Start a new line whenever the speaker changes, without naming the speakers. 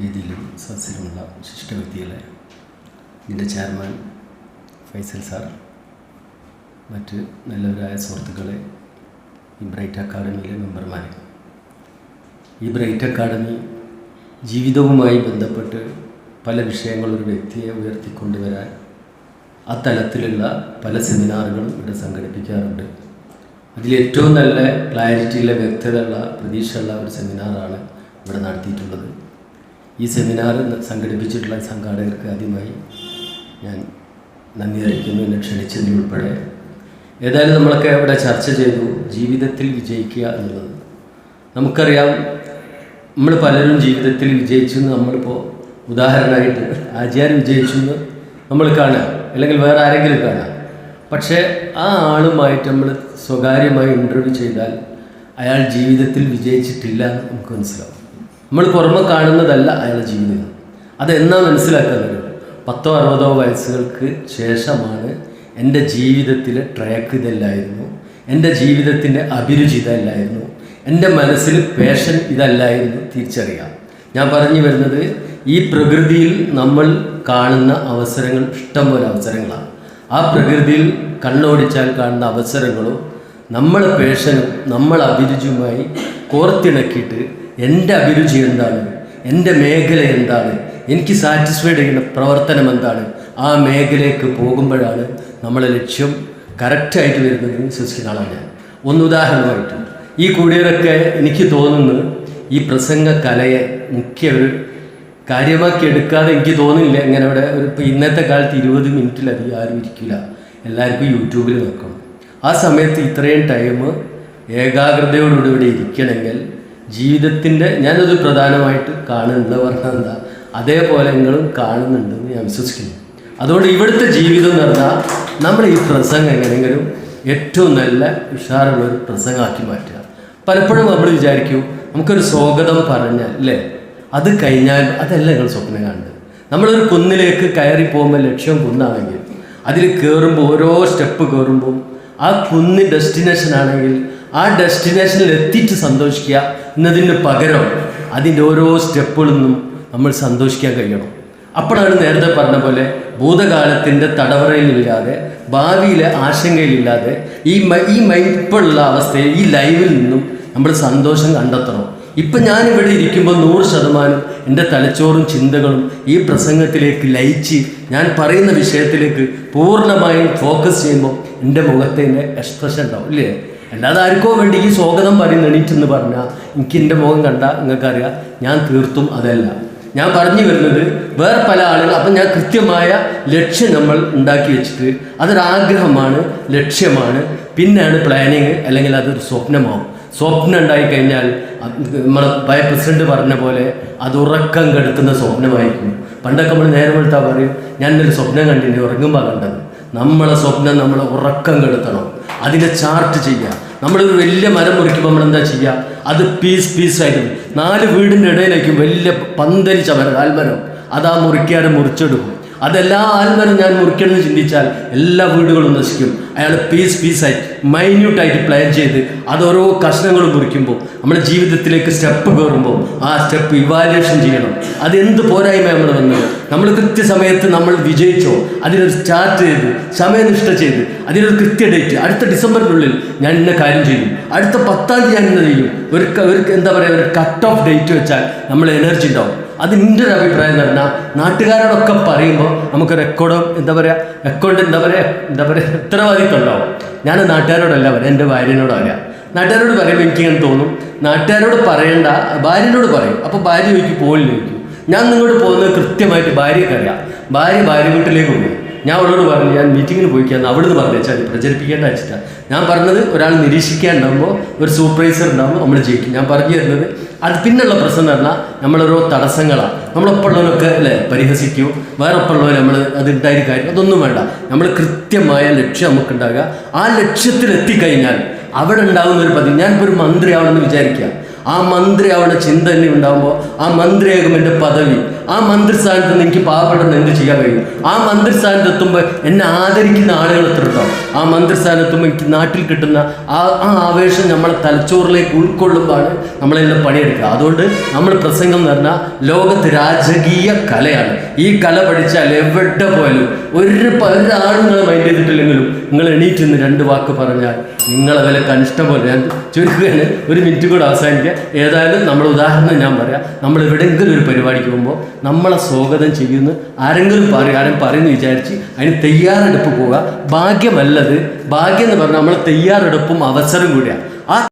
വേദിയിലും സദസ്സിലുമുള്ള വിശിഷ്ട വ്യക്തികളെ ഇതിന്റെ ചെയർമാൻ ഫൈസൽ സാർ മറ്റ് നല്ലവരായ സുഹൃത്തുക്കളെ ഈ ബ്രൈറ്റ് അക്കാഡമിയിലെ മെമ്പർമാരെ. ഈ ബ്രൈറ്റ് അക്കാഡമി ജീവിതവുമായി ബന്ധപ്പെട്ട് പല വിഷയങ്ങൾ ഒരു വ്യക്തിയെ ഉയർത്തിക്കൊണ്ടുവരാൻ ആ തലത്തിലുള്ള പല സെമിനാറുകളും ഇവിടെ സംഘടിപ്പിക്കാറുണ്ട്. അതിലേറ്റവും നല്ല ക്ലാരിറ്റിയുള്ള വ്യക്തതയുള്ള പ്രതീക്ഷയുള്ള ഒരു സെമിനാറാണ് ഇവിടെ നടത്തിയിട്ടുള്ളത്. ഈ സെമിനാർ സംഘടിപ്പിച്ചിട്ടുള്ള സംഘാടകർക്ക് ആദ്യമായി ഞാൻ നന്ദി അറിയിക്കുന്നു. എന്നെ ക്ഷണിച്ചതിൽ ഉൾപ്പെടെ. ഏതായാലും നമ്മളൊക്കെ ഇവിടെ ചർച്ച ചെയ്തു ജീവിതത്തിൽ വിജയിക്കുക എന്നുള്ളത്. നമുക്കറിയാം നമ്മൾ പലരും ജീവിതത്തിൽ വിജയിച്ചു എന്ന് നമ്മളിപ്പോൾ ഉദാഹരണമായിട്ട് ആചാര്യ വിജയിച്ചു എന്ന് നമ്മൾ കാണാം അല്ലെങ്കിൽ വേറെ ആരെങ്കിലും കാണാം പക്ഷേ ആ ആളുമായിട്ട് നമ്മൾ സ്വകാര്യമായി ഇന്റർവ്യൂ ചെയ്താൽ അയാൾ ജീവിതത്തിൽ വിജയിച്ചിട്ടില്ല എന്ന് നമുക്ക് മനസ്സിലാവും. നമ്മൾ പുറമെ കാണുന്നതല്ല അയാളുടെ ജീവിതം. അതെന്നാ മനസ്സിലാക്കുന്നത് പത്തോ അറുപതോ വയസ്സുകൾക്ക് ശേഷമാണ് എന്റെ ജീവിതത്തിലെ ട്രാക്ക് ഇതല്ലായിരുന്നു. എന്റെ ജീവിതത്തിന്റെ അഭിരുചി ഇതല്ലായിരുന്നു. എന്റെ മനസ്സിൽ പേഷൻ ഇതല്ലായിരുന്നു തിരിച്ചറിയാം. ഞാൻ പറഞ്ഞു വരുന്നത് ഈ പ്രകൃതിയിൽ നമ്മൾ കാണുന്ന അവസരങ്ങൾ ഇഷ്ടംപോലെ അവസരങ്ങളാണ്. ആ പ്രകൃതിയിൽ കണ്ണോടിച്ചാൽ കാണുന്ന അവസരങ്ങളും നമ്മളെ പേഷനും നമ്മൾ അഭിരുചിയുമായി കോർത്തിണക്കിയിട്ട് എന്റെ അഭിരുചി എന്താണ്? എന്റെ മേഖല എന്താണ്? എനിക്ക് സാറ്റിസ്ഫൈഡ് ചെയ്യുന്ന പ്രവർത്തനം എന്താണ്? ആ മേഖലയ്ക്ക് പോകുമ്പോഴാണ് നമ്മളെ ലക്ഷ്യം കറക്റ്റായിട്ട് വരുന്നതെന്ന് വിശ്വസിക്കുന്ന ആളാണ് ഞാൻ. ഒന്ന് ഉദാഹരണമായിട്ട് ഈ കൂടിയവരൊക്കെ എനിക്ക് തോന്നുന്നു ഈ പ്രസംഗ കലയെ മുഖ്യ ഒരു കാര്യമാക്കി എടുക്കാതെ എനിക്ക് തോന്നില്ല ഇങ്ങനെ ഇവിടെ ഒരു ഇപ്പോൾ ഇന്നത്തെ കാലത്ത് ഇരുപത് മിനിറ്റിലധികം ആരും ഇരിക്കില്ല എല്ലാവർക്കും യൂട്യൂബിൽ നോക്കണം. ആ സമയത്ത് ഇത്രയും ടൈം ഏകാഗ്രതയോടുകൂടി ഇവിടെ ഇരിക്കണമെങ്കിൽ ജീവിതത്തിന്റെ ഞാനത് പ്രധാനമായിട്ട് കാണുന്നത് പറഞ്ഞാൽ എന്താ അതേപോലെ നിങ്ങളും കാണുന്നുണ്ടെന്ന് ഞാൻ വിശ്വസിക്കുന്നു. അതുകൊണ്ട് ഇവിടുത്തെ ജീവിതം എന്ന് പറഞ്ഞാൽ നമ്മൾ ഈ പ്രസംഗം എങ്ങനെയെങ്കിലും ഏറ്റവും നല്ല ഉഷാറുള്ള ഒരു പ്രസംഗമാക്കി മാറ്റുക. പലപ്പോഴും നമ്മൾ വിചാരിക്കും നമുക്കൊരു സ്വാഗതം പറഞ്ഞാൽ അല്ലേ? അത് കഴിഞ്ഞാൽ അതല്ല നിങ്ങൾ സ്വപ്നം കാണുന്നത്. നമ്മളൊരു കുന്നിലേക്ക് കയറി പോകുമ്പോൾ ലക്ഷ്യം കുന്നാണെങ്കിൽ അതിൽ കയറുമ്പോൾ ഓരോ സ്റ്റെപ്പ് കയറുമ്പോൾ ആ കുന്ന് ഡെസ്റ്റിനേഷൻ ആണെങ്കിൽ ആ ഡെസ്റ്റിനേഷനിൽ എത്തിയിട്ട് സന്തോഷിക്കുക എന്നതിന് പകരം അതിന്റെ ഓരോ സ്റ്റെപ്പുകളിൽ നിന്നും നമ്മൾ സന്തോഷിക്കാൻ കഴിയണം. അപ്പോഴാണ് നേരത്തെ പറഞ്ഞ പോലെ ഭൂതകാലത്തിന്റെ തടവറയിലില്ലാതെ ഭാവിയിലെ ആശങ്കയിലില്ലാതെ ഈ ഈ ഇപ്പോഴുള്ള അവസ്ഥയിൽ ഈ ലൈവിൽ നിന്നും നമ്മൾ സന്തോഷം കണ്ടെത്തണം. ഇപ്പം ഞാനിവിടെ ഇരിക്കുമ്പോൾ നൂറ് ശതമാനം എന്റെ തലച്ചോറും ചിന്തകളും ഈ പ്രസംഗത്തിലേക്ക് ലയിച്ച് ഞാൻ പറയുന്ന വിഷയത്തിലേക്ക് പൂർണമായും ഫോക്കസ് ചെയ്യുമ്പോൾ എന്റെ മുഖത്തിന്റെ എക്സ്പ്രഷൻ ഉണ്ടാവും ഇല്ലേ? അല്ലാതെ ആർക്കോ വേണ്ടി ഈ സ്വാഗതം പറയുന്ന എണീറ്റെന്ന് പറഞ്ഞാൽ എനിക്ക് എന്റെ മുഖം കണ്ടാൽ നിങ്ങൾക്കറിയാം ഞാൻ തീർത്തും അതല്ല. ഞാൻ പറഞ്ഞു വരുന്നത് വേറെ പല ആളുകൾ അപ്പം ഞാൻ കൃത്യമായ ലക്ഷ്യം നമ്മൾ ഉണ്ടാക്കി വെച്ചിട്ട് അതൊരാഗ്രഹമാണ് ലക്ഷ്യമാണ്. പിന്നെയാണ് പ്ലാനിങ് അല്ലെങ്കിൽ അതൊരു സ്വപ്നമാവും. സ്വപ്നം ഉണ്ടായി കഴിഞ്ഞാൽ നമ്മളെ ഭയ പ്രസിഡന്റ് പറഞ്ഞ പോലെ അത് ഉറക്കം കെടുക്കുന്ന സ്വപ്നമായിരിക്കും. പണ്ടൊക്കെ നമ്മൾ നേരം എടുത്താൽ പറയും ഞാൻ ഒരു സ്വപ്നം കണ്ടിന് ഉറങ്ങുമ്പോൾ കണ്ടത്? നമ്മളെ സ്വപ്നം നമ്മൾ ഉറക്കം കെടുത്തണം. അതിനെ ചാർട്ട് ചെയ്യുക. നമ്മളൊരു വലിയ മരം മുറിക്കുമ്പോൾ നമ്മൾ എന്താ ചെയ്യുക? അത് പീസ് പീസായിട്ട് നാല് വീടിന്റെ ഇടയിലേക്കും വലിയ പന്തലിച്ച മരം കാൽമരം അതാ മുറിക്കാതെ മുറിച്ചെടുക്കും. അതെല്ലാ ആൽമരം ഞാൻ മുറിക്കണമെന്ന് ചിന്തിച്ചാൽ എല്ലാ വീടുകളും നശിക്കും. അയാൾ പീസ് പീസായി മൈന്യൂട്ടായിട്ട് പ്ലാൻ ചെയ്ത് അത് ഓരോ മുറിക്കുമ്പോൾ നമ്മുടെ ജീവിതത്തിലേക്ക് സ്റ്റെപ്പ് കയറുമ്പോൾ ആ സ്റ്റെപ്പ് ഇവാലുവേഷൻ ചെയ്യണം. അതെന്ത് പോരായ്മ നമ്മൾ വന്നത് നമ്മൾ കൃത്യസമയത്ത് നമ്മൾ വിജയിച്ചോ? അതിനൊരു സ്റ്റാർട്ട് ചെയ്ത് സമയനിഷ്ഠ ചെയ്ത് അതിനൊരു കൃത്യ ഡേറ്റ് അടുത്ത ഡിസംബറിനുള്ളിൽ ഞാൻ ഇന്ന കാര്യം ചെയ്യും. അടുത്ത പത്താം തീയതി ഞാൻ ഇന്ന ചെയ്യും. ഒരു എന്താ പറയുക ഒരു കട്ട് ഓഫ് ഡേറ്റ് വെച്ചാൽ നമ്മൾ എനർജി ഉണ്ടാവും. അത് എന്റെ ഒരു അഭിപ്രായം എന്ന് പറഞ്ഞാൽ നാട്ടുകാരോടൊക്കെ പറയുമ്പോൾ നമുക്ക് റെക്കോർഡോ എന്താ പറയുക റെക്കോർഡ് എന്താ പറയുക എന്താ പറയുക ഉത്തരവാദിത്വം ഉണ്ടാവും ഞാൻ നാട്ടുകാരോടല്ല പറയാം എന്റെ ഭാര്യനോട് പറയാം. നാട്ടുകാരോട് പറയുമ്പോൾ എനിക്കിങ്ങനെ തോന്നും. നാട്ടുകാരോട് പറയേണ്ട ഭാര്യനോട് പറയും. അപ്പോൾ ഭാര്യ ചോദിക്കും പോലും ചോദിക്കും ഞാൻ നിങ്ങളോട് പോകുന്നത് കൃത്യമായിട്ട് ഭാര്യക്കറിയാം ഭാര്യ ഭാര്യ വീട്ടിലേക്ക് പോകും. ഞാൻ അവളോട് പറഞ്ഞു ഞാൻ മീറ്റിങ്ങിന് പോയിക്കാന്ന് അവിടുന്ന് പറഞ്ഞാൽ വെച്ചാൽ പ്രചരിപ്പിക്കേണ്ട വെച്ചിട്ടാണ് ഞാൻ പറഞ്ഞത് ഒരാൾ നിരീക്ഷിക്കാൻ ഉണ്ടാകുമ്പോൾ ഒരു സൂപ്പർവൈസർ ഉണ്ടാകുമ്പോൾ നമ്മൾ ജയിക്കും. ഞാൻ പറഞ്ഞു തരുന്നത് അത് പിന്നുള്ള പ്രശ്നം എന്ന് പറഞ്ഞാൽ നമ്മളോരോ തടസ്സങ്ങളാണ്. നമ്മളൊപ്പമുള്ളവരൊക്കെ അല്ലേ പരിഹസിക്കൂ. വേറെ ഒപ്പമുള്ളവർ നമ്മൾ അത് കാര്യം അതൊന്നും വേണ്ട. നമ്മൾ കൃത്യമായ ലക്ഷ്യം നമുക്കുണ്ടാകുക. ആ ലക്ഷ്യത്തിൽ എത്തിക്കഴിഞ്ഞാൽ അവിടെ ഉണ്ടാകുന്ന ഒരു പതി ഞാനിപ്പോൾ ഒരു മന്ത്രി ആവണമെന്ന് വിചാരിക്കുക. ആ മന്ത്രി അവളുടെ ചിന്ത തന്നെ ഉണ്ടാകുമ്പോൾ ആ മന്ത്രിയാകും എന്റെ പദവി ആ മന്ത്രിസ്ഥാനത്ത് നിന്ന് എനിക്ക് പാവപ്പെടുന്ന എന്ത് ചെയ്യാൻ കഴിയും? ആ മന്ത്രിസ്ഥാനത്ത് എത്തുമ്പോൾ എന്നെ ആദരിക്കുന്ന ആളുകൾ എത്ര ഉണ്ടാവും ആ മന്ത്രിസ്ഥാനത്തുമ്പോൾ എനിക്ക് നാട്ടിൽ കിട്ടുന്ന ആ ആ ആവേശം നമ്മളെ തലച്ചോറിലേക്ക് ഉൾക്കൊള്ളുമ്പോഴാണ് നമ്മളെല്ലാം പണിയെടുക്കുക. അതുകൊണ്ട് നമ്മൾ പ്രസംഗം എന്ന് പറഞ്ഞാൽ ലോകത്ത് രാജകീയ കലയാണ്. ഈ കല പഠിച്ചാൽ എവിടെ പോയാലും ഒരു ഒരാളും നിങ്ങൾ മൈൻഡ് ചെയ്തിട്ടില്ലെങ്കിലും നിങ്ങൾ എണീറ്റ് നിന്ന് രണ്ട് വാക്ക് പറഞ്ഞാൽ നിങ്ങളെ വില കനിഷ്ടം പോലെ. ഞാൻ ചുരുക്കുകയാണ് ഒരു മിനിറ്റ് കൂടെ അവസാനിക്കുക ഏതായാലും നമ്മൾ ഉദാഹരണം ഞാൻ പറയാം. നമ്മൾ എവിടെയെങ്കിലും ഒരു പരിപാടിക്ക് പോകുമ്പോൾ നമ്മളെ സ്വാഗതം ചെയ്യുന്നു. ആരെങ്കിലും പറയും ആരും പറയുന്ന വിചാരിച്ച് അതിന് തയ്യാറെടുപ്പ് പോവുക. ഭാഗ്യമല്ലത്. ഭാഗ്യം എന്ന് പറഞ്ഞാൽ നമ്മളെ തയ്യാറെടുപ്പും അവസരം കൂടിയാണ്.